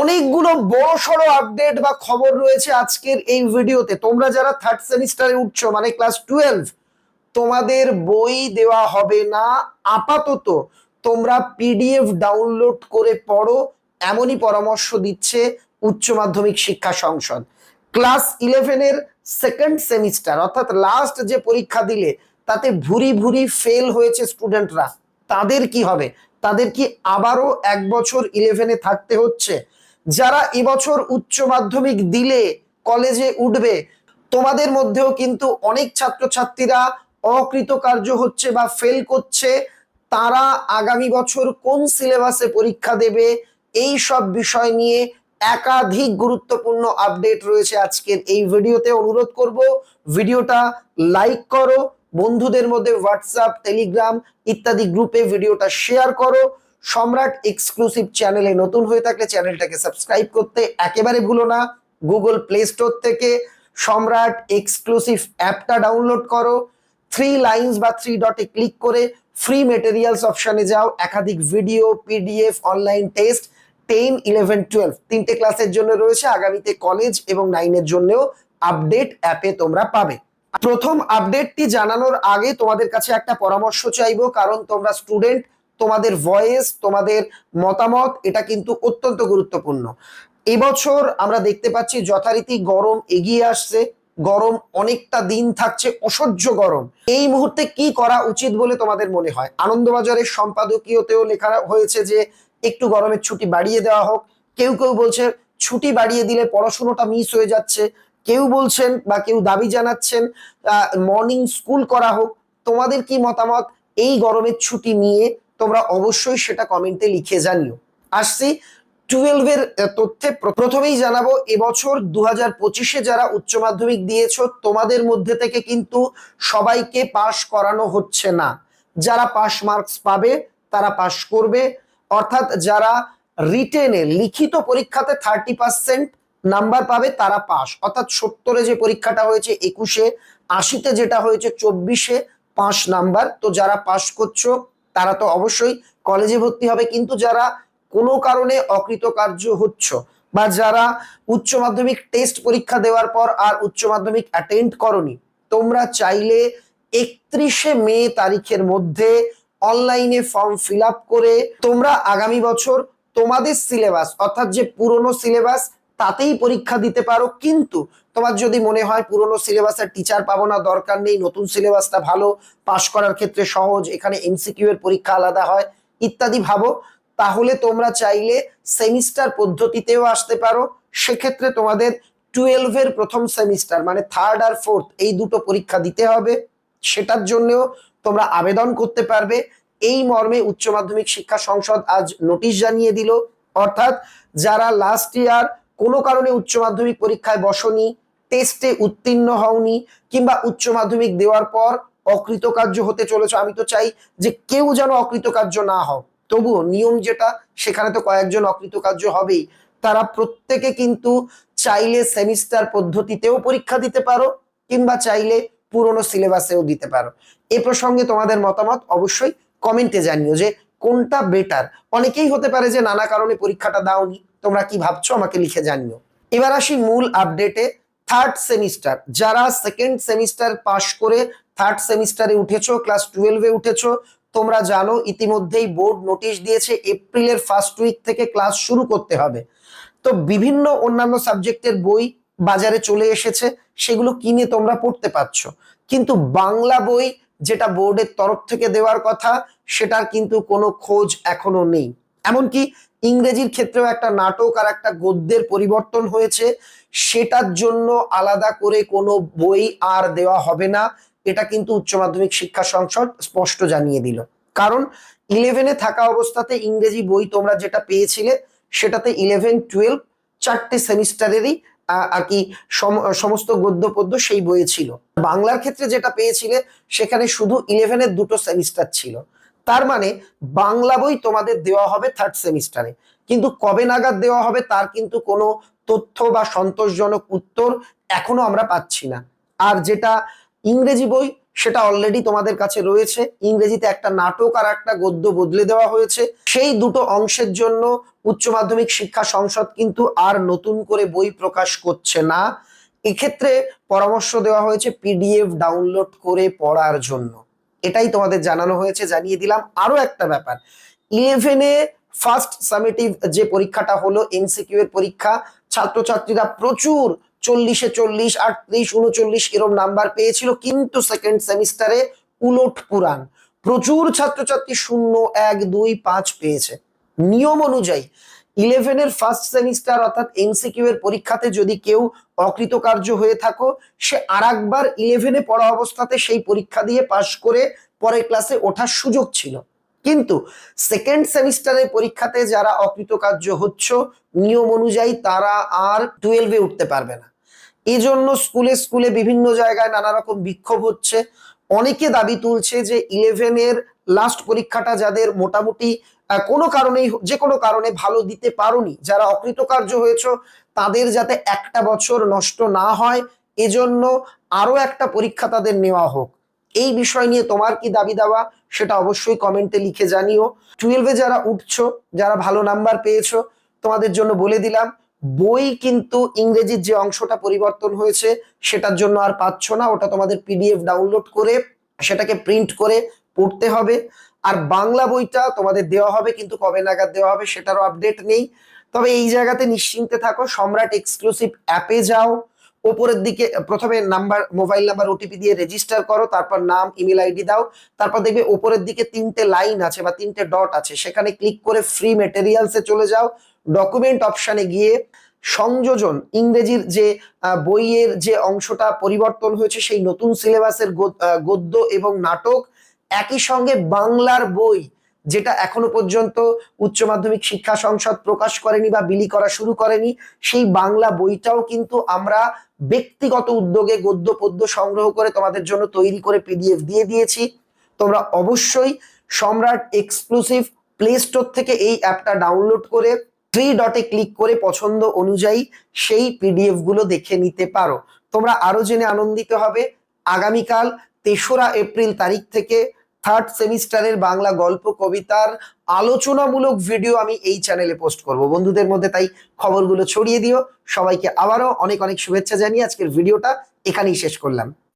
অনেকগুলো বড় সড়ো আপডেট বা খবর রয়েছে আজকের এই ভিডিওতে। তোমরা যারা থার্ড সেমিস্টারে উঠছো মানে ক্লাস টুয়েলভ তোমাদের বই দেওয়া হবে না। আপাতত তোমরা পিডিএফ ডাউনলোড করে পড়ো, এমনই পরামর্শ দিচ্ছে উচ্চ মাধ্যমিক শিক্ষা সংসদ। ক্লাস ইলেভেনের সেকেন্ড সেমিস্টার অর্থাৎ লাস্ট যে পরীক্ষা দিলে, তাতে ভুরি ভুরি ফেল হয়েছে স্টুডেন্টরা তাদের কি হবে? তাদের কি আবারও এক বছর ইলেভেনে থাকতে হচ্ছে? যারা এবছর উচ্চ মাধ্যমিক দিলে কলেজে উঠবে, তোমাদের মধ্যেও কিন্তু অনেক ছাত্রছাত্রীরা অকৃতকার্য হচ্ছে বা ফেল করছে। তারা আগামী বছর কোন সিলেবাসে পরীক্ষা দেবে? এই সব বিষয় নিয়ে একাধিক গুরুত্বপূর্ণ আপডেট রয়েছে আজকের এই ভিডিওতে অনুরোধ করব ভিডিওটা লাইক করো বন্ধুদের মধ্যে হোয়াটসঅ্যাপ টেলিগ্রাম ইত্যাদি গ্রুপে ভিডিওটা শেয়ার করো। সম্রাট এক্সক্লুসিভ চ্যানেলে নতুন হয়ে থাকলে চ্যানেলটাকে সাবস্ক্রাইব করতে একেবারে ভুলো না। গুগল প্লে স্টোর থেকে সম্রাট এক্সক্লুসিভ অ্যাপটা ডাউনলোড করো। থ্রি লাইন্স বা থ্রি ডটে ক্লিক করে ফ্রি মেটেরিয়ালস অপশানে যাও। একাধিক video PDF online test ten eleven twelve তিনটে ক্লাসের জন্য রয়েছে। আগামীতে কলেজ এবং নাইনের জন্যও আপডেট অ্যাপে তোমরা পাবে। প্রথম আপডেটটি জানানোর আগে তোমাদের কাছে একটা পরামর্শ চাইব, কারণ তোমরা স্টুডেন্ট তোমাদের ভয়েস তোমাদের মতামত, এটা কিন্তু অত্যন্ত গুরুত্বপূর্ণ। এবছর আমরা দেখতে পাচ্ছি যথারীতি গরম এগিয়ে আসছে, গরম অনেকটা দিন থাকছে, অসহ্য গরম। এই মুহূর্তে কি করা উচিত বলে তোমাদের মনে হয়? আনন্দবাজারের সম্পাদকীয়তেও লেখা হয়েছে যে, একটু গরমের ছুটি বাড়িয়ে দেওয়া হোক। কেউ কেউ বলছে, ছুটি বাড়িয়ে দিলে পড়াশুনোটা মিস হয়ে যাচ্ছে। কেউ বলছেন বা কেউ দাবি জানাচ্ছেন মর্নিং স্কুল করা হোক, তোমাদের কি মতামত? এই গরমের ছুটি নিয়ে তোমরা অবশ্যই সেটা কমেন্টে লিখে জানিও। আসছি টুয়েলভের তথ্যে। প্রথমেই জানাব, এবছর দু হাজার পঁচিশে যারা উচ্চ মাধ্যমিক দিয়েছ, তোমাদের মধ্যে থেকে কিন্তু সবাইকে পাশ করানো হচ্ছে না। যারা পাস মার্কস পাবে, তারা পাশ করবে। অর্থাৎ যারা রিটেনে লিখিত পরীক্ষাতে থার্টি পার্সেন্ট নাম্বার পাবে, তারা পাস। অর্থাৎ সত্তরে যে পরীক্ষাটা হয়েছে, একুশে, আশিতে যেটা হয়েছে, চব্বিশে পাঁচ নাম্বার। তো যারা পাস করছ, তারা তো অবশ্যই কলেজে ভর্তি হবে। কিন্তু যারা কোনো কারণে অকৃতকার্য হচ্ছ বা যারা উচ্চ মাধ্যমিক টেস্ট পরীক্ষা দেওয়ার পর আর উচ্চ মাধ্যমিক অ্যাটেন্ড করনি, তোমরা চাইলে একত্রিশে মে তারিখের মধ্যে অনলাইনে ফর্ম ফিল করে তোমরা আগামী বছর তোমাদের সিলেবাস অর্থাৎ যে পুরনো সিলেবাস তাতেই পরীক্ষা দিতে পারো। কিন্তু তোমার যদি মনে হয় পুরনো সিলেবাসের টিচার পাবো না, দরকার নেই, নতুন সিলেবাসটা ভালো পাশ করার ক্ষেত্রে সহজ, এখানে এমসিকিউ এর পরীক্ষা আলাদা হয়, ইত্যাদি ভাবো। তাহলে তোমরা চাইলে সেমিস্টার পদ্ধতিতেও আসতে পারো। সেক্ষেত্রে তোমাদের টুয়েলভের প্রথম সেমিস্টার মানে থার্ড আর ফোর্থ এই দুটো পরীক্ষা দিতে হবে। সেটার জন্যও তোমরা আবেদন করতে পারবে। এই মর্মে উচ্চ মাধ্যমিক শিক্ষা সংসদ আজ নোটিশ জানিয়ে দিল। অর্থাৎ যারা লাস্ট ইয়ার কোনো কারণে উচ্চ মাধ্যমিক পরীক্ষায় বসনি টেস্টে উত্তীর্ণ হওনি কিংবা উচ্চ মাধ্যমিক দেওয়ার পর অকৃতকার্য হতে চলেছে। আমি তো চাই যে কেউ যেন অকৃতকার্য না হও। তবুও নিয়ম যেটা, সেখানে তো কয়েকজন অকৃতকার্য হবেই। তারা প্রত্যেকে কিন্তু চাইলে সেমিস্টার পদ্ধতিতেও পরীক্ষা দিতে পারো কিংবা চাইলে পুরনো সিলেবাসেও দিতে পারো। এ প্রসঙ্গে তোমাদের মতামত অবশ্যই কমেন্টে জানিও যে কোনটা বেটার অনেকেই হতে পারে যে নানা কারণে পরীক্ষাটা দাওনি তোমরা কি ভাবছ? আমাকে লিখে জানিও। এবার আসি মূল আপডেটে থার্ড সেমিস্টার যারা সেকেন্ড সেমিস্টার পাশ করে থার্ড সেমিস্টারে উঠেছো ক্লাস টুয়েলভে উঠেছো, তোমরা জানো ইতিমধ্যেই বোর্ড নোটিশ দিয়েছে এপ্রিলের ফার্স্ট উইক থেকে ক্লাস শুরু করতে হবে। তো বিভিন্ন অন্যান্য সাবজেক্টের বই বাজারে চলে এসেছে, সেগুলো কিনে তোমরা পড়তে পারছ। কিন্তু বাংলা বই যেটা বোর্ডের তরফ থেকে দেওয়ার কথা, সেটার কিন্তু কোনো খোঁজ এখনও নেই। এমনকি ইংরেজির ক্ষেত্রেও একটা নাটক আর একটা গদ্যের পরিবর্তন হয়েছে, সেটার জন্য আলাদা করে কোনো বই আর দেওয়া হবে না। এটা কিন্তু উচ্চ মাধ্যমিক শিক্ষা সংসদ স্পষ্ট জানিয়ে দিল। কারণ ইলেভেনে থাকা অবস্থাতে ইংরেজি বই তোমরা যেটা পেয়েছিলে, সেটাতে ইলেভেন টুয়েলভ চারটে সেমিস্টারেরই আর কি সম- সমস্ত গদ্য পদ্য সেই বইয়ে ছিল। বাংলার ক্ষেত্রে যেটা পেয়েছিলে, সেখানে শুধু ইলেভেনের দুটো সেমিস্টার ছিল। তার মানে বাংলা বই তোমাদের দেওয়া হবে থার্ড সেমিস্টারে কিন্তু কবে নাগাদ দেওয়া হবে তার কিন্তু কোনো তথ্য বা সন্তোষজনক উত্তর এখনও আমরা পাচ্ছি না। আর যেটা ইংরেজি বই, সেটা অলরেডি তোমাদের কাছে রয়েছে। ইংরেজিতে একটা নাটক আর একটা গদ্য বদলে দেওয়া হয়েছে। সেই দুটো অংশের জন্য উচ্চ মাধ্যমিক শিক্ষা সংসদ কিন্তু আর নতুন করে বই প্রকাশ করছে না। এক্ষেত্রে পরামর্শ দেওয়া হয়েছে পিডিএফ ডাউনলোড করে পড়ার জন্য। এটাই তোমাদের জানানো হয়েছে, জানিয়ে দিলাম। আরও একটা ব্যাপার, ইলেভেনে ফার্স্ট সামেটিভ যে পরীক্ষাটা হলো এমসিকিউ এর পরীক্ষা, ছাত্রছাত্রীরা প্রচুর, চল্লিশে চল্লিশ, আটত্রিশ, উনচল্লিশ এরম নাম্বার পেয়েছিল, কিন্তু সেকেন্ড সেমিস্টারে উলট পুরাণ। প্রচুর ছাত্রছাত্রী শূন্য, এক, দুই, পাঁচ পেয়েছে। নিয়ম অনুযায়ী ইলেভেনের ফার্স্ট সেমিস্টার অর্থাৎ এমসিকিউ এর পরীক্ষাতে যদি কেউ অকৃতকার্য হয়ে থাকো, সে আর একবার ইলেভেনে পড়া অবস্থাতে সেই পরীক্ষা দিয়ে পাশ করে পরের ক্লাসে ওঠার সুযোগ ছিল। কিন্তু সেকেন্ড সেমিস্টারের পরীক্ষাতে যারা অকৃতকার্য হচ্ছ, নিয়ম অনুযায়ী তারা আর টুয়েলভে উঠতে পারবে না। এই জন্য স্কুলে স্কুলে বিভিন্ন জায়গায় নানা রকম বিক্ষোভ হচ্ছে। অনেকে দাবি তুলছে যে ইলেভেনের লাস্ট পরীক্ষাটা যাদের মোটামুটি কোনো কারণেই, যে কোনো কারণে ভালো দিতে পারোনি, যারা অকৃতকার্য হয়েছ, তাদের যাতে একটা বছর নষ্ট না হয়, এজন্য আরও একটা পরীক্ষা তাদের নেওয়া হোক। এই বিষয় নিয়ে তোমার কি দাবি দাওয়া, সেটা অবশ্যই কমেন্টে লিখে জানিও। টুয়েলভে যারা উঠছো, যারা ভালো নাম্বার পেয়েছ, তোমাদের জন্য বলে দিলাম, বই কিন্তু ইংরেজির যে অংশটা পরিবর্তন হয়েছে, সেটার জন্য আর পাচ্ছ না, ওটা তোমাদের পিডিএফ ডাউনলোড করে, সেটাকে প্রিন্ট করে পড়তে হবে। আর বাংলা বইটা তোমাদের দেওয়া হবে, কিন্তু কবে নাগাদ দেওয়া হবে সেটারও আপডেট নেই। তবে এই জায়গাতে নিশ্চিন্তে থাকো, সম্রাট এক্সক্লুসিভ অ্যাপে যাও। ওপরের দিকে, প্রথমে নাম্বার মোবাইল নাম্বার ওটিপি দিয়ে রেজিস্টার করো, তারপর নাম ইমেল আইডি দাও। তারপর দেখবে ওপরের দিকে তিনটে লাইন আছে বা তিনটে ডট আছে। সেখানে ক্লিক করে ফ্রি মেটেরিয়ালসে চলে যাও। ডকুমেন্ট অপশানে গিয়ে সংযোজন, ইংরেজির যে বইয়ের যে অংশটা পরিবর্তন হয়েছে, সেই নতুন সিলেবাসের গদ- গদ্য এবং নাটক একই সঙ্গে বাংলার বই, যেটা এখনও পর্যন্ত উচ্চ মাধ্যমিক শিক্ষা সংসদ প্রকাশ করেনি বা বিলি করা শুরু করেনি, সেই বাংলা বইটাও কিন্তু আমরা ব্যক্তিগত উদ্যোগে গদ্য, পদ্য সংগ্রহ করে তোমাদের জন্য তৈরি করে পিডিএফ দিয়ে দিয়েছি। তোমরা অবশ্যই সম্রাট এক্সক্লুসিভ প্লে স্টোর থেকে এই অ্যাপটা ডাউনলোড করে থ্রি ডটে ক্লিক করে পছন্দ অনুযায়ী সেই পিডিএফগুলো দেখে নিতে পারো। তোমরা আরও জেনে আনন্দিত হবে, আগামীকাল তেসরা এপ্রিল তারিখ থেকে থার্ড সেমিস্টারের বাংলা গল্প, কবিতার আলোচনামূলক ভিডিও আমি এই চ্যানেলে পোস্ট করব। বন্ধুদের মধ্যে তাই খবরগুলো ছড়িয়ে দিও। সবাইকে আবারও অনেক অনেক শুভেচ্ছা জানিয়ে আজকের ভিডিওটা এখানেই শেষ করলাম।